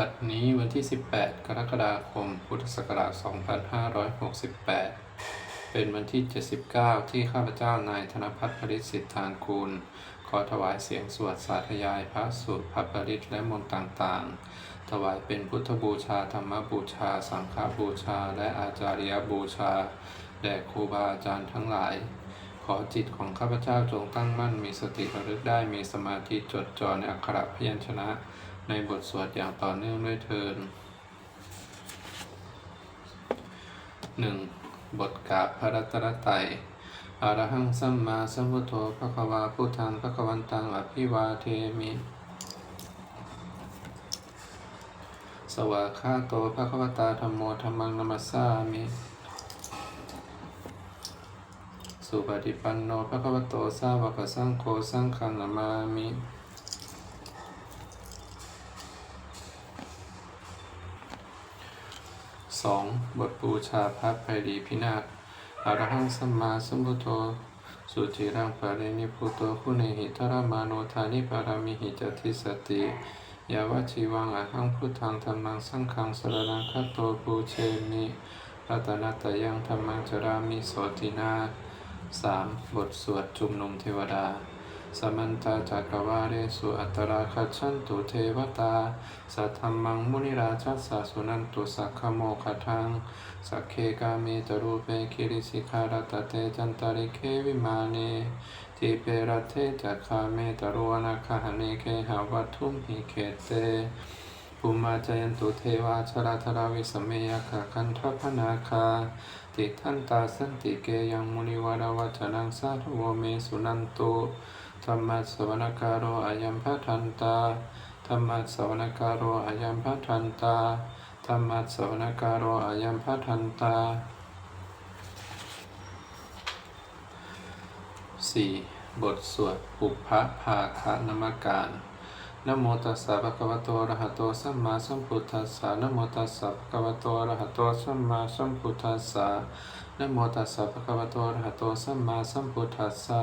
บัดนี้วันที่ 18 กรกฎาคม พุทธศักราช 2568 เป็นวันที่ 79 ที่ข้าพเจ้านายธนพัฒน์ปริตสิทธานกูลขอถวายเสียงสวดสาธยายพระสูตรพระปริตและมนต์ต่างๆ ถวายเป็นพุทธบูชา ธรรมบูชา สังฆบูชา และอาจาริยบูชา แด่ครูบาอาจารย์ทั้งหลายขอจิตของข้าพเจ้าจงตั้งมั่นมีสติระลึกได้มีสมาธิจดจ่อในอักขระพยัญชนะ ในบทสวดอย่างต่อเนื่องด้วยเทินหนึ่งบทกาบพระรัตนตรัยอรหังสัมมาสัมพุทโธพระควาพุทธังพระควันตังอภิวาเทมิ สวากขาโตพระควตาธรรมโมธรรมังนัมสสามิสุปฏิปันโนพระควโตสาวกสังโฆสังฆังนามามิ บทบูชาพระไพรีพินาศอรหังสัมมาสัมพุทโธสุจิรังปะเรนิพุโตคุณหิทรมาโนธานิปารามิหิจติสติยาวชีวังอหังพุทธังธรรมังสังฆังสรนังคัตโตปูเชมิรัตนัตยังธรรมังจรามิโสตินาสามบทสวดจุมนุมเทวดา สมันตาจักรวาเรสุอัตราคัจฉันตุเทวตา สัทธรรมังมุนิราชัสสะสุนันตุสักขโมคทัง สักเคกาเมตรูเปคิริสิกขาตเตจันตาริเควิมาเนทิเปรเทจักขาเมตรุวนาคหเนเคหาวัตุมหิเขเตภูมาจยันตุเทวาชราธราวิสเมยคาคันทพนาคา ติทันตาสันติเกยังมุนิวารวัจนังสาธุโวเมสุนันตุ ธรรมะสวนกาโรอายัมพัทันตาธรรมะสวนกาโรอายัมพัทันตาธรรมะสวนกาโรอายัมพัทันตาสี่บทสวดปุพพะภาคะนมการนโมตัสสะภะคะวะโตอะระหะโตสัมมาสัมพุทธัสสะนโมตัสสะภะคะวะโตอะระหะโตสัมมาสัมพุทธัสสะนโมตัสสะภะคะวะโตอะระหะโตสัมมาสัมพุทธัสสะ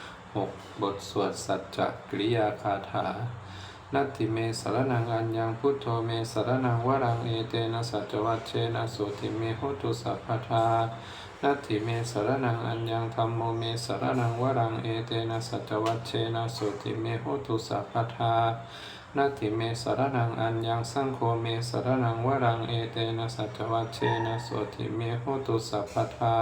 หกบทสวดสัจจกริยาคาถานัตถิเมสารนังอัญญังพุทโธเมสารนังวรังเอเตนะสัจวัชเชนะสุติเมโหตุสัพพทานัตถิเมสารนังอัญญังธรรมโมเมสารนังวรังเอเตนะสัจวัชเชนะสุติเมโหตุสัพพทานัตถิเมสารนังอัญญังสังโฆเมสารนังวรังเอเตนะสัจวัชเชนะสุติเมโหตุสัพพทา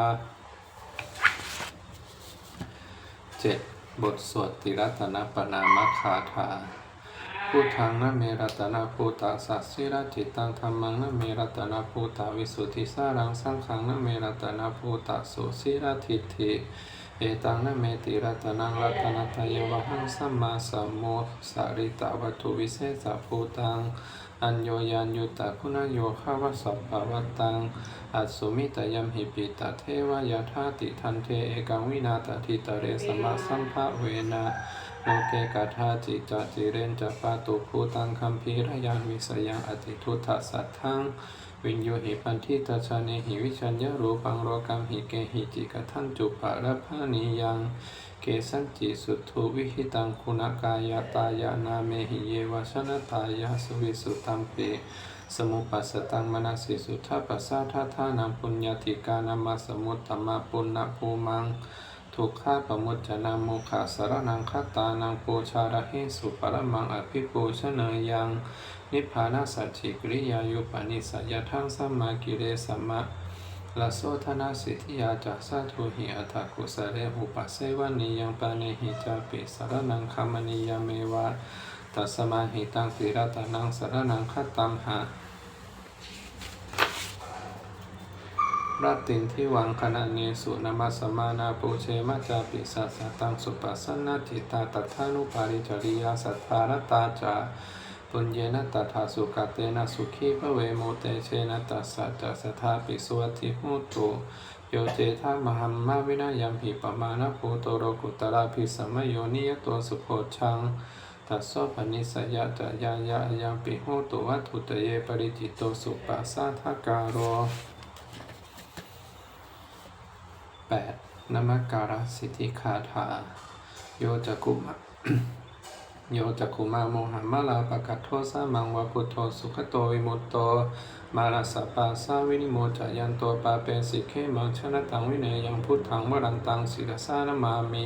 เจ็ด บทสวดติรัตนปนามคาถาพุทธังนะเมรัตนาภูตาสัสสิรจิตตังธรรมังนะเมรัตนาภูตาวิสุทธิสารังสังขังนะเมรัตนาภูตาสุสิรทิฏฐิ เอตังนะเมติรัตนังรัตนตายวหังสัมมาสัมโมสาริตวัตถุวิเศษภูตัง อัญโยยันยุตตะคุณโยภาวสัพพะวัตตัง อัสุมิตยัมหิปิตะเทวายาธาติทันเทเอกังวินาตทิตะเรสมะสัมภะเวนะโลเกกาธาจิจจิเรนจะปาตุภูตังคัมภีรยังวิสยังอติทุตถสัทธัง วิญโยหิปันทิตาชาเนหิวิชัญญารูปังโรกัมหิเกหิจิกทันจุปะระพานิยังเกสันจิสุทธุวิหิตังคุณกายตายานาเมหิเยวชนะตายาสวิสุตัมเปสมุปัสสตังมนัสสิสุทธาปัสสะทาทานังปุญญาธิกานามาสมุตตมะปุณณภูมัง ทุกขาปมุจจนามุขาสารนังคตานังปูชาระหิสุปรมังอภิปูชเนยยัง นิพพานาสัจจิกริยายุปนิสัยทังสัมมากิเลสัมมาลาโสธนาสิทธิยาจักสาธุหิอัตกุสเรหุปัสเสวานิยังปานิหิจาปิสารนังคามนิยามเมวะตัสมาหิตังติรัตนังสารนังคตัมหะ รัตินที่วังคณะเนสุนามาสมานาปูเชมาจาปิสัสตังสุปัสสนาจิตตาตัทานุปาริจริยาสัทธารตาจาปุญเยนะตถาสุกเตนะสุขีพระเวโมเตเชนะตัสสะจัสสทาปิสวัติโหตุโยเจธามหัมมาวินายัมหิปมานะภูโตโรกุตระพิสัมมโยนิยตัวสุโพชังตัสสปนิสยะจายายะยังปิโหตุวัตถุตเยปริจิตโตสุปัสสะทกาโร นมักการสิทธิคาถา โยจักุมะโยจักขุมาโมหัมาลาปะกัตโทสามังวะพุทโธสุขโตวิมุตโต มาราสปาสาวินิโมจายันโตปาเปสิเคมังชนะตังวิเนยังพุทธังวรันตังศิรสานมามิ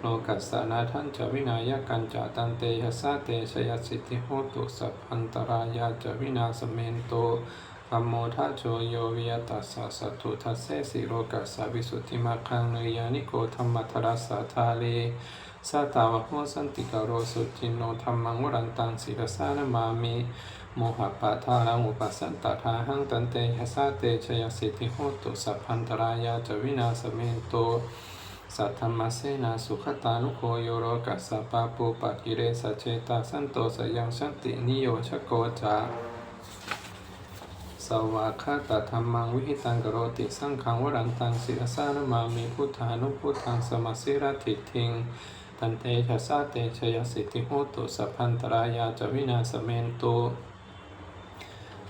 โลกัสสานาทันจะวินายกันจาตันเตยสาเตชยสิทธิโหตุสัพพันตรายาจะวินาสเมนโต ธัมโมทัจโจโยวิยตัสสะสัตถุทัสเสสิโรกัสสะวิสุทธิมาคังเนยานิโกธรรมัทรัสสะทาเลสัตตาวะโหสันติกโรสุจินโนธรรมังวรันตังศิรสานมามิโมหะปะทารังอุปสันตถาหังตันเตยสาเตชยสิทธิโหตุสัพพันตรายาจวินาสเมนโตสัทธรรมเสนาสุขตานุโคโยโรกัสสะปาปูปะกิเรสเจตาสันโตสยังชันตินิโยชโกจา สวากขาตธรรมังวิหิตังกโรติสังขังวรันตังศิรสานมามิพุทธานุพุทธังสมัสสิรติทิงตันเตชะสาเตชยสิทธิโหตุสัพพันตรายาจวินาสเมนตุ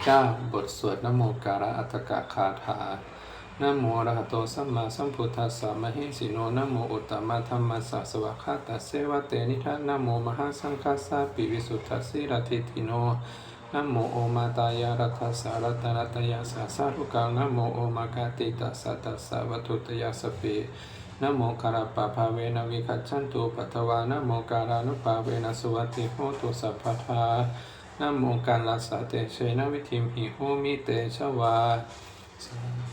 เก้าบทสวดนโมการะอัตกะคาถานโมระหโตสัมมาสัมพุทธัสสะมหิสิโนนโมอุตตมะธัมมัสสะสวากขาตเสวะเตนิทัสนโมมหาสังฆัสสะปิวิสุทธสสิรติทิโน นะโมโอมาตายารัตสารัตนตยาสาสารุกังนะโมโอมากาติตัสสะตัสสะวัตุตยาสเปนะโมคาราปะภาเวนะวิคัจฉันตุปัตวานะโมการานุภาเวนะสุวัติโหตุสัพพทานะโมการลัสสะเตเชนะวิธิมหิโหมิเตชวาสา